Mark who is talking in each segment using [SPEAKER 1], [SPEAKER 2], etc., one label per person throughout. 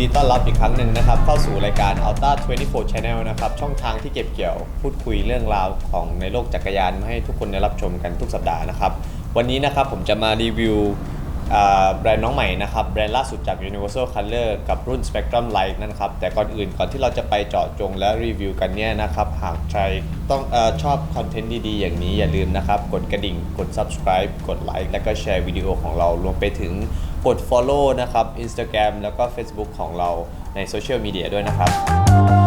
[SPEAKER 1] ดีต้อนรับอีกครั้งหนึ่งนะครับ เข้าสู่รายการ Alta 24 Channel นะครับ ช่องทางที่เก็บเกี่ยวพูดคุยเรื่องราวของในโลกจักรยานมาให้ทุกคนได้รับชมกันทุกสัปดาห์นะครับ วันนี้นะครับผมจะมารีวิว แบรนด์น้องใหม่นะครับ แบรนด์ล่าสุดจาก Universal Color กับรุ่น Spectrum Light นะครับ แต่ก่อนอื่นก่อนที่เราจะไปเจาะจงและรีวิวกันเนี่ยนะครับ หากใครต้องอชอบคอนเทนต์ดีๆ อย่างนี้อย่าลืมนะครับ กดกระดิ่ง กด subscribe กดไลค์และก็แชร์วิดีโอของเรารวมไปถึงกด follow นะครับ Instagram แล้วก็ Facebook ของเราในโซเชียลมีเดียด้วยนะครับ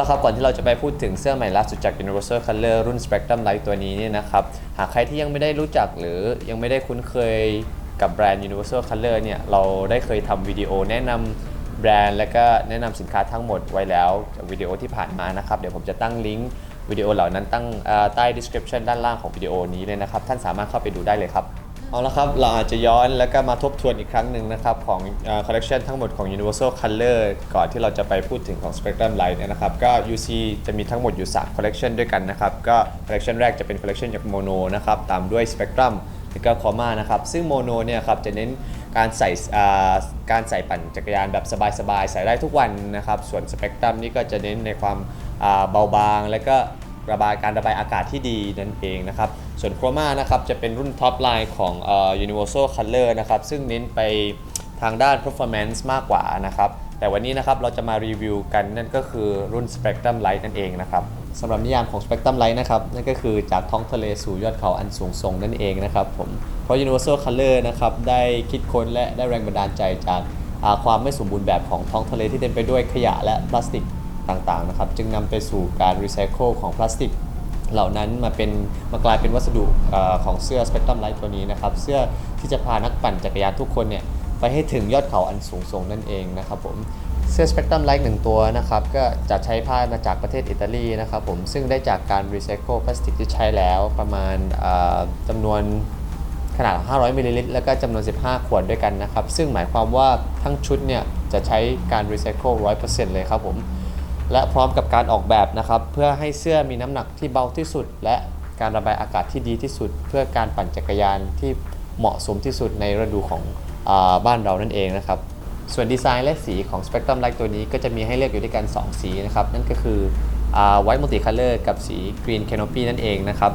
[SPEAKER 1] เอาละครับ ก่อนที่เราจะไปพูดถึงเสื้อใหม่ล่าสุดจาก Universal Color รุ่น Spectrum Light ตัวนี้เนี่ยนะครับ หากใครที่ยังไม่ได้รู้จักหรือยังไม่ได้คุ้นเคยกับแบรนด์ Universal Color เนี่ย เราได้เคยทำวิดีโอแนะนำแบรนด์ และก็แนะนำสินค้าทั้งหมดไว้แล้วจากวิดีโอที่ผ่านมานะครับ เดี๋ยวผมจะตั้งลิงก์วิดีโอเหล่านั้นตั้งใต้ description ด้านล่างของวิดีโอนี้เลยนะครับ ท่านสามารถเข้าไปดูได้เลยครับ เอาละครับ เราอาจจะย้อนแล้วก็มาทบทวนอีกครั้งหนึ่งนะครับ ของคอลเล t ชันทั้งหมดของ Universal Color ก่อนที่เราจะไปพูดถึงของ Spectrum Light นะครับ ก็ UC จะมีทั้งหมดอยู่3 collection ด้วยกันนะครับ ก็ collection แรกจะเป็น collection จาก Mono นะครับ ตามด้วย Spectrum แล้วก็ Coma นะครับ ซึ่ง Mono เนี่ยครับจะเน้นการใส่การใส่ปั่นจักรยานแบบสบายๆ ใส่ได้ทุกวันนะครับ ส่วน Spectrum นี่ก็จะเน้นในความเบาบาง และก็ ระบายการระบายอากาศที่ดีนั่นเองนะครับ ส่วนโครมานะครับจะเป็นรุ่นท็อปไลน์ของเอ่อ Universal Color นะครับซึ่งเน้นไปทางด้าน performance มากกว่านะครับแต่วันนี้นะครับเราจะมารีวิวกันนั่นก็คือรุ่น Spectrum Light นั่นเองนะครับสำหรับนิยามของ Spectrum Light นะครับนั่นก็คือจากท้องทะเลสู่ยอดเขาอันสูงส่งนั่นเองนะครับผมเพราะ Universal Color นะครับได้คิดค้นและได้แรงบันดาลใจจากความไม่สมบูรณ์แบบของท้องทะเลที่เต็มไปด้วยขยะและพลาสติก ต่างๆนะครับ จึงนำไปสู่การรีไซเคิลของพลาสติกเหล่านั้นมาเป็นมากลายเป็นวัสดุอของเสื้อ Spectrum Light ตัวนี้นะครับ เสื้อที่จะพานักปั่นจักรยานทุกคนเนี่ยไปให้ถึงยอดเขาอันสูงส่งนั่นเองนะครับผมเสื้อ Spectrum Light หนึ่งตัวนะครับก็จะใช้ผ้ามาจากประเทศอิตาลีนะครับผมซึ่งได้จากการรีไซเคิลพลาสติกที่ใช้แล้วประมาณจำนวนขนาด 500 มิลลิลิตร แล้วก็จำนวน 15 ขวดด้วยกันนะครับ ซึ่งหมายความว่าทั้งชุดเนี่ยจะใช้การรีไซเคิล100%เลยครับผม และพร้อมกับการออกแบบนะครับ เพื่อให้เสื้อมีน้ำหนักที่เบาที่สุด และการระบายอากาศที่ดีที่สุด เพื่อการปั่นจักรยานที่เหมาะสมที่สุดในฤดูของอบ้านเรานั่นเองนะครับ ส่วนดีไซน์และสีของ Spectrum Light ตัวนี้ก็จะมีให้เลือกอยู่ด้วยกัน 2 สีนะครับ นั่นก็คืออ่า White Multicolor กับสี Green Canopy นั่นเองนะครับ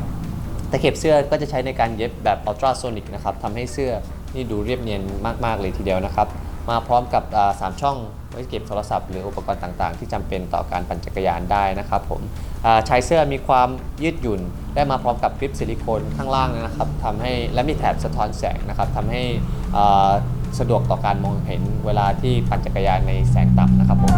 [SPEAKER 1] ตะเข็บเสื้อก็จะใช้ในการเย็บแบบอัลตราโซนิกนะครับทำให้เสื้อนี่ดูเรียบเนียนมาก ๆ เลยทีเดียวนะครับ มาพร้อมกับสามช่องไว้เก็บโทรศัพท์หรืออุปกรณ์ต่างๆ ที่จำเป็นต่อการปั่นจักรยานได้นะครับผมชายเสื้อมีความยืดหยุ่น ได้มาพร้อมกับกริปซิลิโคนข้างล่างนะครับทำให้และมีแถบสะท้อนแสงนะครับทำให้สะดวกต่อการมองเห็นเวลาที่ปั่นจักรยานในแสงต่ำนะครับผม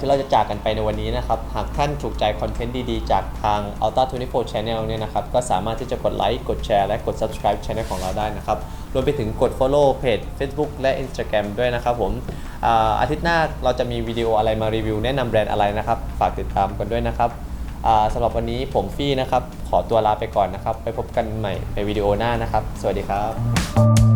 [SPEAKER 1] ที่เราจะจากกันไปในวันนี้นะครับ หากท่านถูกใจคอนเทนต์ดีๆ จากทาง Alta 24 Channel เนี่ยนะครับ ก็สามารถที่จะกดไลค์ กดแชร์ และกด subscribe Channel ของเราได้นะครับ รวมไปถึงกด follow เพจ Facebook และ Instagram ด้วยนะครับผมอ่าอาทิตย์หน้าเราจะมีวิดีโออะไรมารีวิวแนะนำแบรนด์อะไรนะครับ ฝากติดตามกันด้วยนะครับอ่าสำหรับวันนี้ผมฟี่นะครับ ขอตัวลาไปก่อนนะครับ ไปพบกันใหม่ในวิดีโอหน้านะครับ สวัสดีครับ